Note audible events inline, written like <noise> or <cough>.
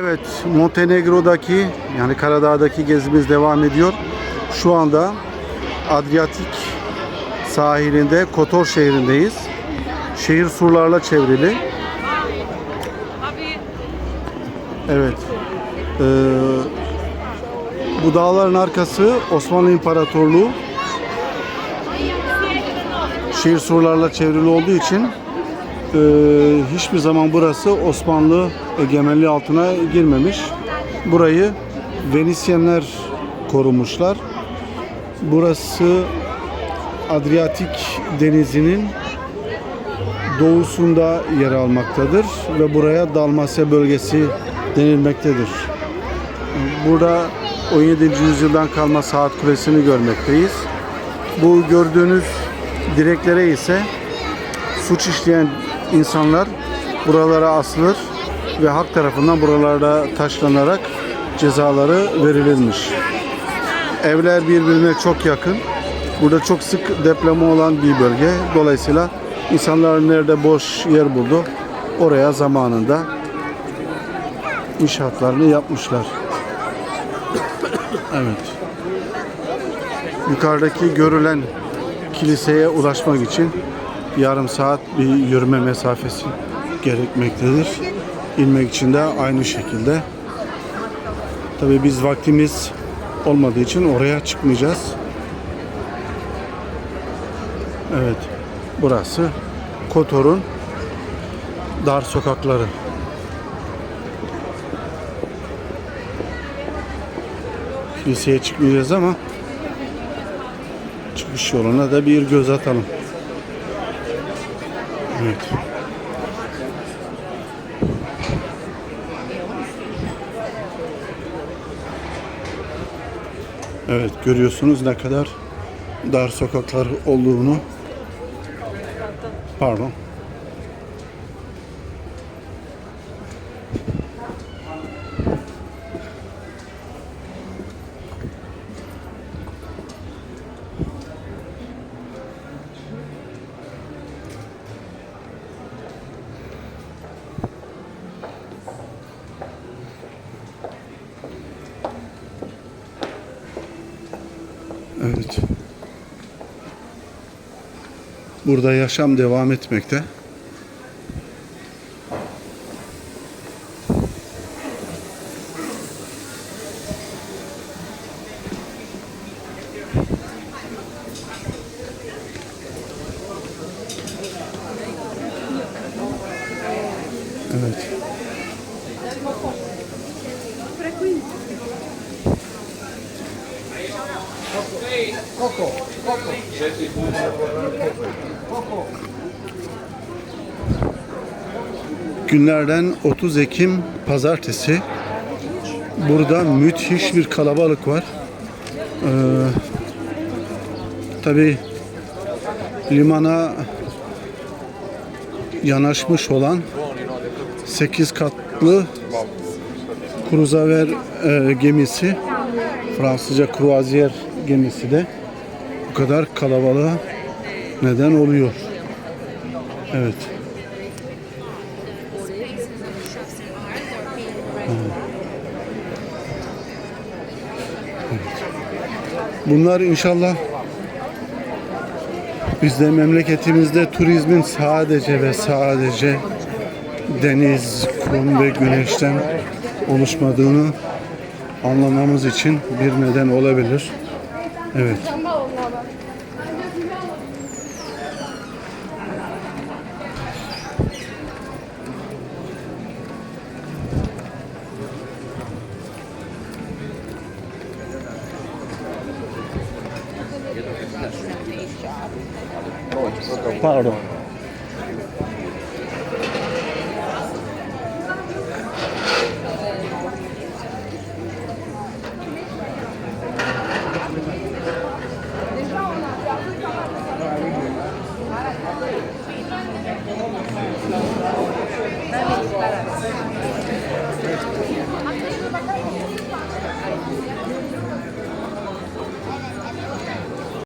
Evet, Montenegro'daki yani Karadağ'daki gezimiz devam ediyor. Şu anda Adriyatik sahilinde Kotor şehrindeyiz. Şehir surlarla çevrili. Evet. Ee, bu dağların arkası Osmanlı İmparatorluğu. Şehir surlarla çevrili olduğu için ee, hiçbir zaman burası Osmanlı egemenliği altına girmemiş. Burayı Venisyenler korumuşlar. Burası Adriyatik denizinin doğusunda yer almaktadır ve buraya Dalmasya bölgesi denilmektedir. Burada 17. yüzyıldan kalma saat kulesini görmekteyiz. Bu gördüğünüz direklere ise suç işleyen insanlar buralara asılır ve halk tarafından buralarda taşlanarak cezaları verilirmiş. Evler birbirine çok yakın. Burada çok sık depremi olan bir bölge. Dolayısıyla insanlar nerede boş yer buldu oraya zamanında inşaatlarını yapmışlar. <coughs> Evet. Yukarıdaki görülen kiliseye ulaşmak için yarım saat bir yürüme mesafesi gerekmektedir. İnmek için de aynı şekilde. Tabii biz vaktimiz olmadığı için oraya çıkmayacağız. Evet. Burası Kotor'un dar sokakları. Kiliseye çıkmayacağız ama çıkış yoluna da bir göz atalım. Evet. Evet görüyorsunuz ne kadar dar sokaklar olduğunu. Pardon. Evet. Burada yaşam devam etmekte. Evet. Günlerden 30 Ekim pazartesi. Burada müthiş bir kalabalık var. Ee, Tabi limana yanaşmış olan 8 katlı kruzaver e, gemisi Fransızca kruvaziyer gemisi de bu kadar kalabalığa neden oluyor. Evet. Bunlar inşallah biz de memleketimizde turizmin sadece ve sadece deniz, kum ve güneşten oluşmadığını anlamamız için bir neden olabilir. 嗯。好的